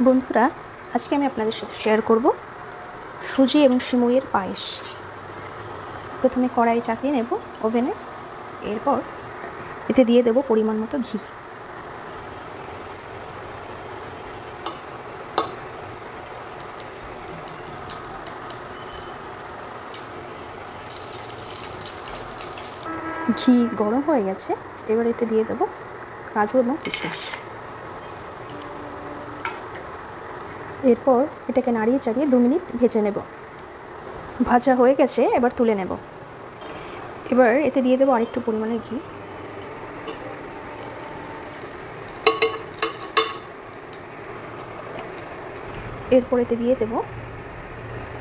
বন্ধুরা, আজকে আমি আপনাদের সাথে শেয়ার করব সুজি এবং সিমুইয়ের পায়েস। প্রথমে কড়াই চাপিয়ে নেব ওভেনে, এরপর এতে দিয়ে দেব পরিমাণ মতো ঘি। ঘি গরম হয়ে গেছে, এবার এতে দিয়ে দেব কাজু এবং কিশমিশ। এরপর এটাকে নাড়িয়ে চাড়িয়ে দু মিনিট ভেজে নেব। ভাজা হয়ে গেছে, এবার তুলে নেব। এবার এতে দিয়ে দেবো আরেকটু পরিমাণে ঘি। এরপর এতে দিয়ে দেব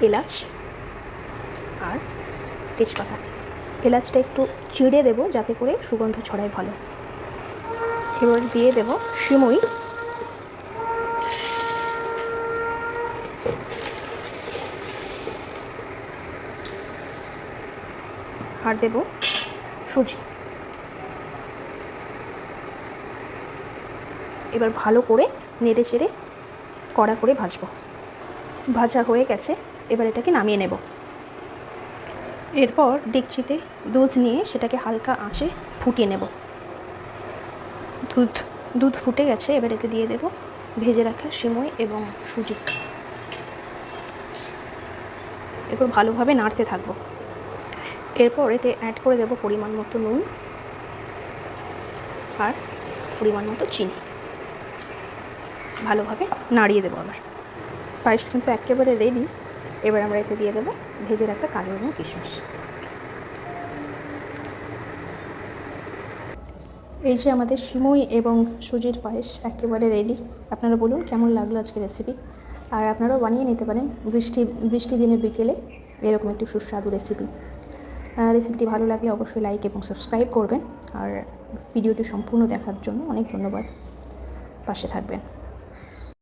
এলাচ আর তেজপাতা। এলাচটা একটু চিড়ে দেবো যাতে করে সুগন্ধ ছড়ায় ভালো। এবার দিয়ে দেব সিমুই। আর দেব। সুজি। এবার ভালো করে নেড়ে চেড়ে কড়া করে ভাজবো। ভাজা হয়ে গেছে, এবার এটাকে নামিয়ে নেব। এরপর ডেকচিতে দুধ নিয়ে সেটাকে হালকা আঁচে ফুটিয়ে নেব। দুধ দুধ ফুটে গেছে, এবার এতে দিয়ে দেব ভেজে রাখা সিমই এবং সুজি। এরপর ভালোভাবে নাড়তে থাকব। এরপর এতে অ্যাড করে দেবো পরিমাণ মতো নুন আর পরিমাণ মতো চিনি। ভালোভাবে নাড়িয়ে দেবো আবার। পায়েস কিন্তু একেবারে রেডি এবার আমরা এতে দিয়ে দেবো ভেজে রাখা কাজু এবং কিশমিশ। এই যে আমাদের সিমুই এবং সুজির পায়েস একেবারে রেডি আপনারা বলুন কেমন লাগল আজকে রেসিপি আর আপনারাও বানিয়ে নিতে পারেন বৃষ্টি বৃষ্টি দিনে বিকেলে। এরকম একটি সুস্বাদু রেসিপি রেসিপিটি ভালো লাগলে অবশ্যই লাইক এবং সাবস্ক্রাইব করবেন। আর ভিডিওটি সম্পূর্ণ দেখার জন্য অনেক ধন্যবাদ। পাশে থাকবেন।